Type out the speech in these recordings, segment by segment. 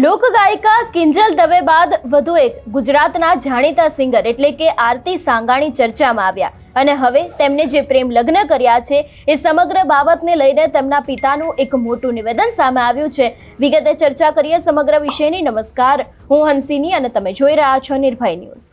લોકગાયિકા કિંજલ દવે બાદ વધુ એક ગુજરાતના જાણીતા સિંગર એટલે કે આરતી સાંગાણી ચર્ચામાં આવ્યા. અને હવે તેમને જે પ્રેમ લગ્ન કર્યા છે, એ સમગ્ર બાબતને લઈને તેમના પિતાનું એક મોટું નિવેદન સામે આવ્યું છે. વિગતે ચર્ચા કરીએ સમગ્ર વિષયની. નમસ્કાર. હું હંસિની અને તમે જોઈ રહ્યા છો નિર્ભય ન્યૂઝ.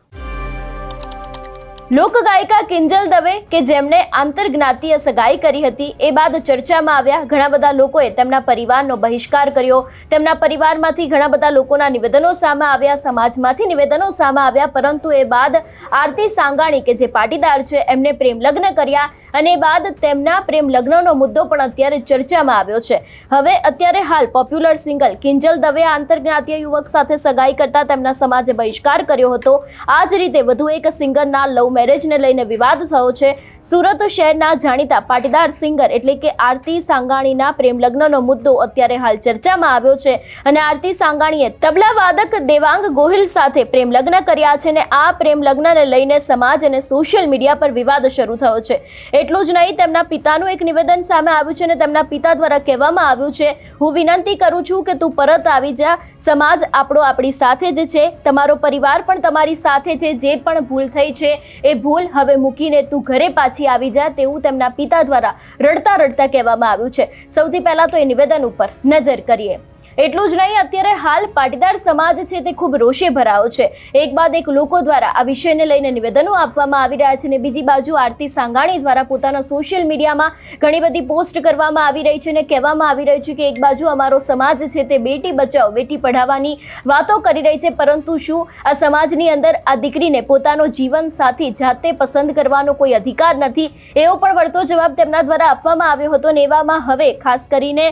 લોકગાયિકા કિંજલ દવે કે જેમણે આંતરજ્ઞાતીય સગાઈ કરી હતી, એ બાદ ચર્ચામાં આવ્યા. ઘણા બધા લોકોએ તેમના પરિવારનો બહિષ્કાર કર્યો. તેમના પરિવારમાંથી ઘણા બધા લોકોના નિવેદનો સામે આવ્યા, સમાજમાંથી નિવેદનો સામે આવ્યા, પરંતુ એ બાદ આરતી સાંગાણી, કે જે પાટીદાર છે, એમને પ્રેમ લગ્ન કર્યા અને બાદ તેમના પ્રેમ લગ્નનો મુદ્દો પણ અત્યારે ચર્ચામાં આવ્યો છે. હવે અત્યારે હાલ પોપ્યુલર સિંગલ કિંજલ દવે આંતરજ્ઞાતીય યુવક સાથે સગાઈ કરતા તેમના સમાજે બહિષ્કાર કર્યો હતો. આ જ રીતે વધુ એક સિંગરના લવ મેરેજને લઈને વિવાદ થયો છે. સુરત શહેરના જાણીતા પાટીદાર સિંગર એટલે કે આરતી સાંગાણીના પ્રેમ લગ્નનો મુદ્દો અત્યારે હાલ ચર્ચામાં આવ્યો છે અને આરતી સાંગાણીએ તબલા વાદક દેવાંગ ગોહિલ સાથે પ્રેમ લગ્ન કર્યા છે અને આ પ્રેમ લગ્નને લઈને સમાજ અને સોશિયલ મીડિયા પર વિવાદ શરૂ થયો છે. એટલું જ નહીં, તેમના પિતાનું એક નિવેદન સામે આવ્યું છે અને તેમના પિતા દ્વારા કહેવામાં આવ્યું છે, હું વિનંતી કરું છું કે તું પરત આવી જા. સમાજ આપણો આપણી સાથે જ છે. તમારો પરિવાર પણ તમારી સાથે છે, જે પણ ભૂલ થઈ છે એ ભૂલ હવે મૂકીને તું ઘરે પાછી આવી જા તેવું તેમના પિતા દ્વારા રડતા રડતા કહેવામાં આવ્યું છે. સૌથી પહેલા તો એ નિવેદન ઉપર નજર કરીએ. એટલું જ નહીં, અત્યારે હાલ પાટીદાર સમાજ છે તે ખૂબ રોષે ભરાયો છે. એક બાદ એક લોકો દ્વારા આ વિષયને લઈને નિવેદનો આપવામાં આવી રહ્યા છે અને બીજી બાજુ આરતી સાંગાણી દ્વારા પોતાના સોશિયલ મીડિયામાં ઘણી બધી પોસ્ટ કરવામાં આવી રહી છે અને કહેવામાં આવી રહ્યું છે કે એક બાજુ અમારો સમાજ છે તે બેટી બચાવો બેટી પઢાવવાની વાતો કરી રહી છે, પરંતુ શું આ સમાજની અંદર આ દીકરીને પોતાનો જીવન સાથી જાતે પસંદ કરવાનો કોઈ અધિકાર નથી? એવો પણ વળતો જવાબ તેમના દ્વારા આપવામાં આવ્યો હતો ને એવામાં હવે ખાસ કરીને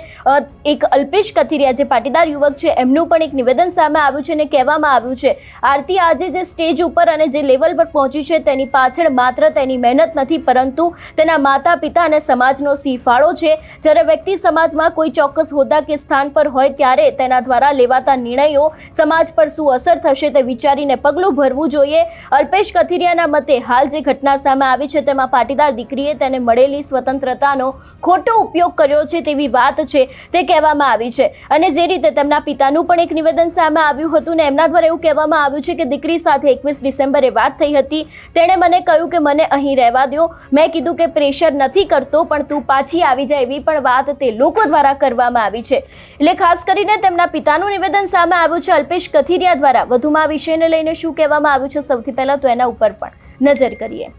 એક અલ્પેશ કથિરિયા, જે પાટીદાર યુવક છે, એમનું પણ એક નિવેદન સામે આવ્યું છે અને કહેવામાં આવ્યું છે, આરતી આજે જે સ્ટેજ ઉપર અને જે લેવલ પર પહોંચી છે, તેની પાછળ માત્ર તેની મહેનત નથી, પરંતુ તેના માતા પિતા અને સમાજનો સિંહફાળો છે. જ્યારે વ્યક્તિ સમાજમાં કોઈ ચોક્કસ હોદ્દા કે સ્થાન પર હોય, ત્યારે તેના દ્વારા લેવાતા નિર્ણયો સમાજ પર શું અસર થશે તે વિચારીને પગલું ભરવું જોઈએ. અલ્પેશ કથિરિયાના મતે, હાલ જે ઘટના સામે આવી છે, તેમાં પાટીદાર દીકરીએ તેને મળેલી સ્વતંત્રતાનો ખોટો ઉપયોગ કર્યો છે તેવી વાત છે, તે કહેવામાં આવી છે. અને જે રીતે તેમના પિતાનું પણ એક નિવેદન સામે આવ્યું હતું ને એમના દ્વારા એવું કહેવામાં આવ્યું છે કે દીકરી સાથે એકવીસ ડિસેમ્બરે વાત થઈ હતી. તેણે મને કહ્યું કે મને અહીં રહેવા દો મેં કીધું કે પ્રેશર નથી કરતો પણ તું પાછી આવી જાય એવી પણ વાત તે લોકો દ્વારા કરવામાં આવી છે. એટલે ખાસ કરીને તેમના પિતાનું નિવેદન સામે આવ્યું છે અલ્પેશ કથિરિયા દ્વારા. વધુમાં આ વિષયને લઈને શું કહેવામાં આવ્યું છે સૌથી પહેલા તો એના ઉપર પણ નજર કરીએ.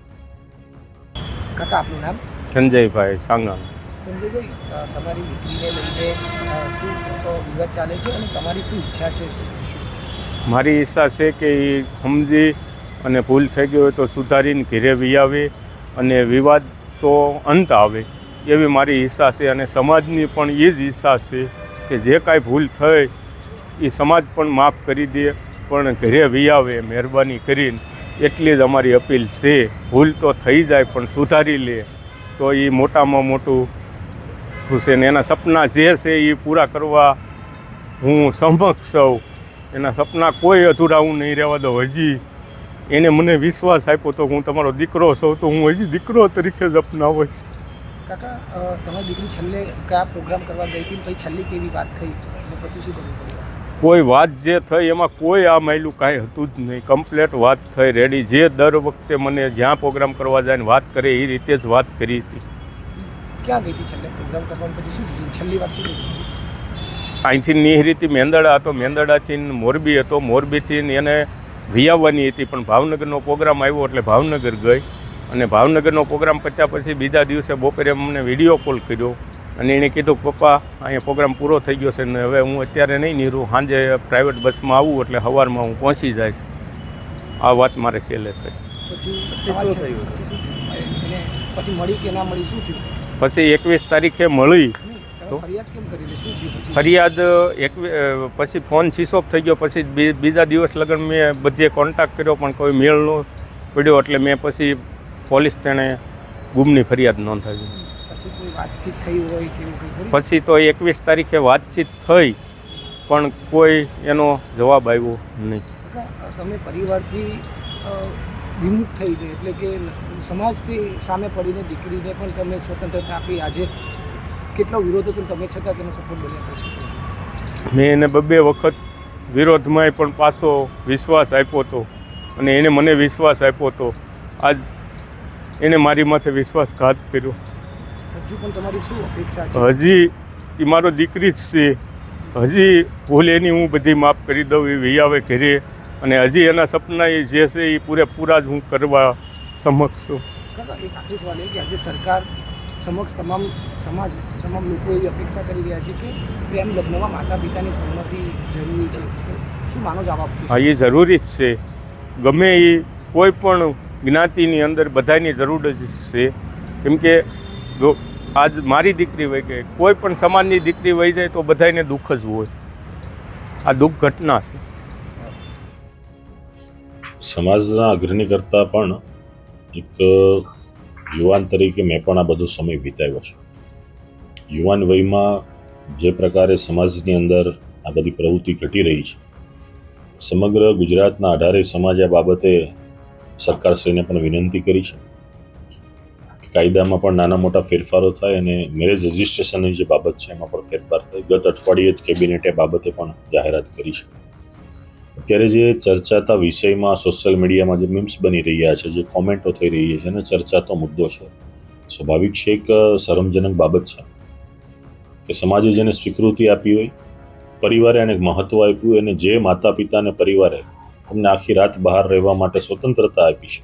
કાકા આપનું નામ? સંજયભાઈ સાંગાણ સંજયભાઈ તમારી દીકરીને લઈને શું વિવાદ ચાલે છે અને તમારી શું ઈચ્છા છે? મારી ઈચ્છા છે કે એ સમજી અને ભૂલ થઈ ગઈ હોય તો સુધારીને ઘેરે વી આવે અને વિવાદ તો અંત આવે એવી મારી ઈચ્છા છે અને સમાજની પણ એ જ ઈચ્છા છે કે જે કાંઈ ભૂલ થઈ એ સમાજ પણ માફ કરી દે પણ ઘરે વી આવે મહેરબાની કરીને. એટલી જ અમારી અપીલ છે. ભૂલ તો થઈ જાય પણ સુધારી લે. તો એ મોટામાં મોટું છે ને એના સપના જે છે એ પૂરા કરવા હું સમક્ષ છું. એના સપના કોઈ અધૂરા હું નહીં રહેવા દઉં. હજી એને મને વિશ્વાસ આપ્યો તો હું તમારો દીકરો છું તો હું હજી દીકરો તરીકે જ અપનાવું કાકા તમારી દીકરી છેલ્લે કયા પ્રોગ્રામ કરવા ગઈ હતી પછી છેલ્લી કેવી વાત થઈ? અને પછી શું કરવું કોઈ વાત જે થઈ એમાં કોઈ આ માયલું કાંઈ હતું જ નહીં. કમ્પ્લેટ વાત થઈ રેડી. જે દર વખતે મને જ્યાં પ્રોગ્રામ કરવા જાય ને વાત કરે એ રીતે જ વાત કરી હતી. ક્યાં ગઈ હતી છેલ્લે? પ્રોગ્રામ કરવા પછી શું છેલ્લી વાત શું અહીંથી નિહરીથી મેંદડા હતો મેંદડાથી મોરબી હતો. મોરબીથી એને વિયાવવાની હતી પણ ભાવનગરનો પ્રોગ્રામ આવ્યો એટલે ભાવનગર ગઈ. અને ભાવનગરનો પ્રોગ્રામ પત્યા પછી બીજા દિવસે બપોરે અમને વીડિયો કોલ કર્યો અને એણે કીધું પપ્પા અહીંયા પ્રોગ્રામ પૂરો થઈ ગયો છે ને હવે હું અત્યારે નહીં નીરું. સાંજે પ્રાઇવેટ બસમાં આવું એટલે સવારમાં હું પહોંચી જઈશ. આ વાત મારે છેલ્લે થઈ. પછી મળી કે ના મળી શું થયું? પછી એકવીસ તારીખે મળી. તો? ફરિયાદ થયું પછી? ફોન સ્વિચ ઓફ થઈ ગયો. પછી બીજા દિવસ લગન મેં બધે કોન્ટેક્ટ કર્યો પણ કોઈ મેળ ન પડ્યો. એટલે મેં પછી પોલીસ તેણે ગુમની ફરિયાદ નોંધાવી? પછી તો એકવીસ તારીખે વાતચીત થઈ પણ કોઈ એનો જવાબ આવ્યો નહીં. તમે પરિવારથી વિમુખ થઈ ગઈ એટલે કે સમાજથી સામે પડીને દીકરીને પણ તમે સ્વતંત્રતા આપી. આજે કેટલો વિરોધ હતો તમે છતાં તેનો સપોર્ટ બન્યા મેં એને બબ્બે વખત વિરોધમાંય પણ પાછો વિશ્વાસ આપ્યો હતો અને એને મને વિશ્વાસ આપ્યો હતો. આજ એને મારી માથે વિશ્વાસઘાત કર્યો. હજુ પણ તમારી શું અપેક્ષા છે? હજી એ મારો દીકરી જ છે. હજી ભૂલ એની હું બધી માફ કરી દઉં એ વિયાવે ઘરે. અને હજી એના સપના એ જે છે એ પૂરેપૂરા જ હું કરવા સમક્ષ છું. એક આખરી સવાલ એ કે આજે સરકાર સમક્ષ તમામ સમાજ તમામ લોકો એવી અપેક્ષા કરી રહ્યા છે કે પ્રેમ લગ્નમાં માતા પિતાની સંમતિ જરૂરી છે. શું માનો જવાબ આપશો? હા એ જરૂરી જ છે. ગમે એ કોઈ પણ જ્ઞાતિની અંદર બધાની જરૂર જ છે. કેમ કે જો આજ મારી દીકરી વહી ગઈ કોઈ પણ સમાજની દીકરી વહી જાય તો બધાને દુઃખ જ હોય. આ દુઃખ ઘટના છે. સમાજના અગ્રણી કરતાં પણ એક યુવાન તરીકે મેં પણ આ બધો સમય વિતાવ્યો છે. યુવાન વયમાં જે પ્રકારે સમાજની અંદર આ બધી પ્રવૃત્તિ ઘટી રહી છે, સમગ્ર ગુજરાતના આધારે સમાજ આ બાબતે સરકારશ્રીને પણ વિનંતી કરી છે કાયદામાં પણ નાના મોટા ફેરફારો થાય અને મેરેજ રજિસ્ટ્રેશનની જે બાબત છે એમાં પણ ફેરફાર થાય. ગત અઠવાડિયે જ કેબિનેટે બાબતે પણ જાહેરાત કરી છે. અત્યારે જે ચર્ચાતા વિષયમાં સોશિયલ મીડિયામાં જે મીમ્સ બની રહ્યા છે, જે કોમેન્ટો થઈ રહી છે અને ચર્ચાતો મુદ્દો છે, સ્વાભાવિક છે એક શરમજનક બાબત છે કે સમાજે જેને સ્વીકૃતિ આપી હોય, પરિવારે એને મહત્વ આપ્યું અને જે માતા પિતા અને પરિવારે તમને આખી રાત બહાર રહેવા માટે સ્વતંત્રતા આપી છે.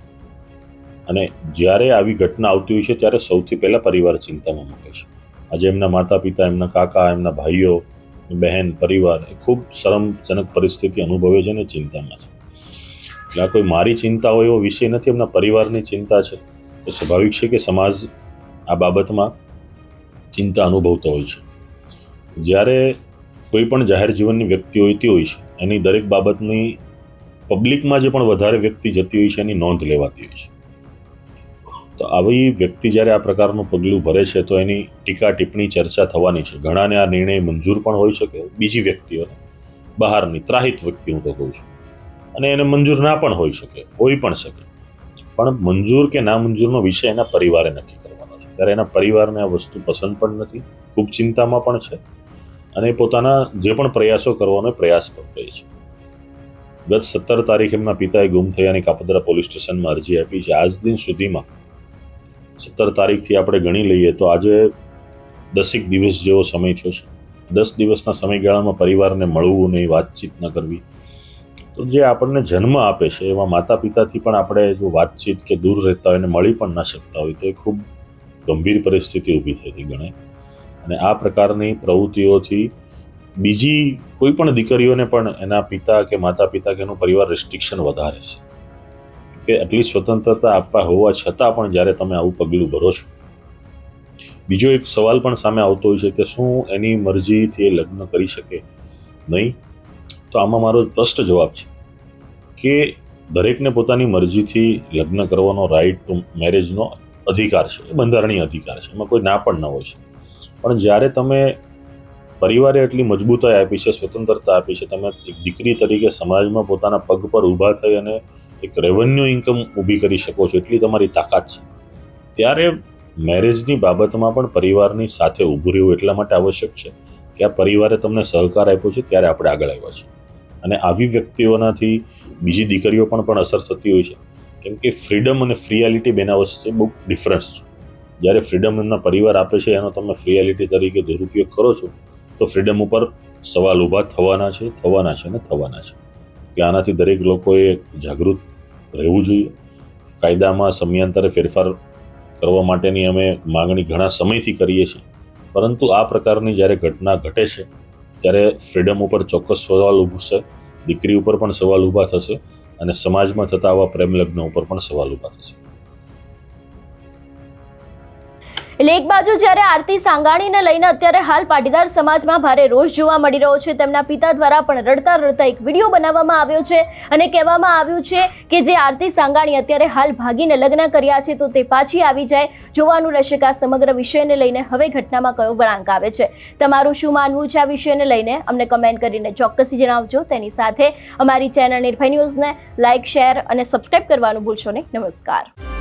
અને જ્યારે આવી ઘટના આવતી હોય છે, ત્યારે સૌથી પહેલાં પરિવાર ચિંતામાં મૂકે છે. આજે એમના માતા પિતા એમના કાકા, એમના ભાઈઓ બહેન, પરિવાર એ ખૂબ શરમજનક પરિસ્થિતિ અનુભવે છે અને ચિંતામાં છે. એટલે આ કોઈ મારી ચિંતા હોય એવો વિષય નથી, એમના પરિવારની ચિંતા છે. તો સ્વાભાવિક છે કે સમાજ આ બાબતમાં ચિંતા અનુભવતો હોય છે. જ્યારે કોઈ પણ જાહેર જીવનની વ્યક્તિ હોતી હોય છે, એની દરેક બાબતની પબ્લિકમાં જે પણ વધારે વ્યક્તિ જતી હોય છે, એની નોંધ લેવાતી હોય છે. તો આવી વ્યક્તિ જ્યારે આ પ્રકારનું પગલું ભરે છે, તો એની ટીકા ટિપ્પણી ચર્ચા થવાની છે. ઘણાને આ નિર્ણય મંજૂર પણ હોઈ શકે. બીજી વ્યક્તિઓને બહારની ત્રાહિત વ્યક્તિ હું તો કહું છું અને એને મંજૂર ના પણ હોઈ શકે. હોઈ પણ શકે. પણ મંજૂર કે ના મંજૂરનો વિષય એના પરિવારે નક્કી કરવાનો છે. ત્યારે એના પરિવારને આ વસ્તુ પસંદ પણ નથી. ખૂબ ચિંતામાં પણ છે. અને એ પોતાના જે પણ પ્રયાસો કરવાનો પ્રયાસ પણ કરે છે. ગત સત્તર તારીખે એમના પિતાએ ગુમ થયાની કાપદરા પોલીસ સ્ટેશનમાં અરજી આપી છે. આજ દિન સુધીમાં સત્તર તારીખથી આપણે ગણી લઈએ તો આજે દસેક દિવસ જેવો સમય થયો છે. દસ દિવસના સમયગાળામાં પરિવારને મળવું નહીં વાતચીત ન કરવી. તો જે આપણને જન્મ આપે છે એમાં માતા પિતાથી પણ આપણે જો વાતચીત કે દૂર રહેતા હોય અને મળી પણ ન શકતા હોય, તો એ ખૂબ ગંભીર પરિસ્થિતિ ઊભી થઈ હતી ગણે અને આ પ્રકારની પ્રવૃત્તિઓથી બીજી કોઈ પણ દીકરીઓને પણ એના પિતા કે માતા પિતા કે એનું પરિવાર રિસ્ટ્રિક્શન વધારે છે. કે આટલી સ્વતંત્રતા આપવા હોવા છતાં પણ જ્યારે તમે આવું પગલું ભરો છો. બીજો એક સવાલ પણ સામે આવતો હોય છે કે શું એની મરજીથી એ લગ્ન કરી શકે? નહીં. તો આમાં મારો સ્પષ્ટ જવાબ છે કે દરેકને પોતાની મરજીથી લગ્ન કરવાનો રાઈટ ટુ મેરેજનો અધિકાર છે, એ બંધારણીય અધિકાર છે, એમાં કોઈ ના પણ ન હોય છે. પણ જ્યારે તમે પરિવારે એટલી મજબૂતાઈ આપી છે, સ્વતંત્રતા આપી છે, તમે એક દીકરી તરીકે સમાજમાં પોતાના પગ પર ઊભા થઈ અને એક રેવન્યુ ઇન્કમ ઊભી કરી શકો છો, એટલી તમારી તાકાત છે. ત્યારે મેરેજની બાબતમાં પણ પરિવારની સાથે ઊભું રહેવું એટલા માટે આવશ્યક છે કે આ પરિવારે તમને સહકાર આપ્યો છે ત્યારે આપણે આગળ આવ્યા છે અને આવી વ્યક્તિઓનાથી બીજી દીકરીઓ પણ પણ અસર થતી હોય છે. કેમ કે ફ્રીડમ અને ફ્રીયાલિટી બેના વચ્ચે બહુ ડિફરન્સ છે. જ્યારે ફ્રીડમ એમના પરિવાર આપે છે, એનો તમે ફ્રીયાલિટી તરીકે દુરુપયોગ કરો છો, તો ફ્રીડમ ઉપર સવાલ ઊભા થવાના છે થવાના છે અને થવાના છે. એટલે આનાથી દરેક લોકોએ જાગૃત રહેવું જોઈએ. કાયદામાં સમયાંતરે ફેરફાર કરવા માટેની અમે માગણી ઘણા સમયથી કરીએ છીએ. પરંતુ આ પ્રકારની જ્યારે ઘટના ઘટે છે, ત્યારે ફ્રીડમ ઉપર ચોક્કસ સવાલ ઉભશે દીકરી ઉપર પણ સવાલ ઊભા થશે અને સમાજમાં થતા આવા પ્રેમ લગ્ન ઉપર પણ સવાલ ઊભા થશે. એટલે એક બાજુ જ્યારે આરતી સાંગાણીને લઈને અત્યારે હાલ પાટીદાર સમાજમાં ભારે રોષ જોવા મળી રહ્યો છે, તેમના પિતા દ્વારા પણ રડતા રડતા એક વીડિયો બનાવવામાં આવ્યો છે અને કહેવામાં આવ્યું છે કે જે આરતી સાંગાણી અત્યારે હાલ ભાગીને લગ્ન કર્યા છે, તો તે પાછી આવી જાય. જોવાનું રહેશે કે આ સમગ્ર વિષયને લઈને હવે ઘટનામાં કયો વળાંક આવે છે. તમારું શું માનવું છે આ વિષયને લઈને? અમને કમેન્ટ કરીને ચોક્કસી જણાવજો. તેની સાથે અમારી ચેનલ નિર્ભય ન્યૂઝને લાઇક શેર અને સબસ્ક્રાઇબ કરવાનું ભૂલશો નહીં. નમસ્કાર.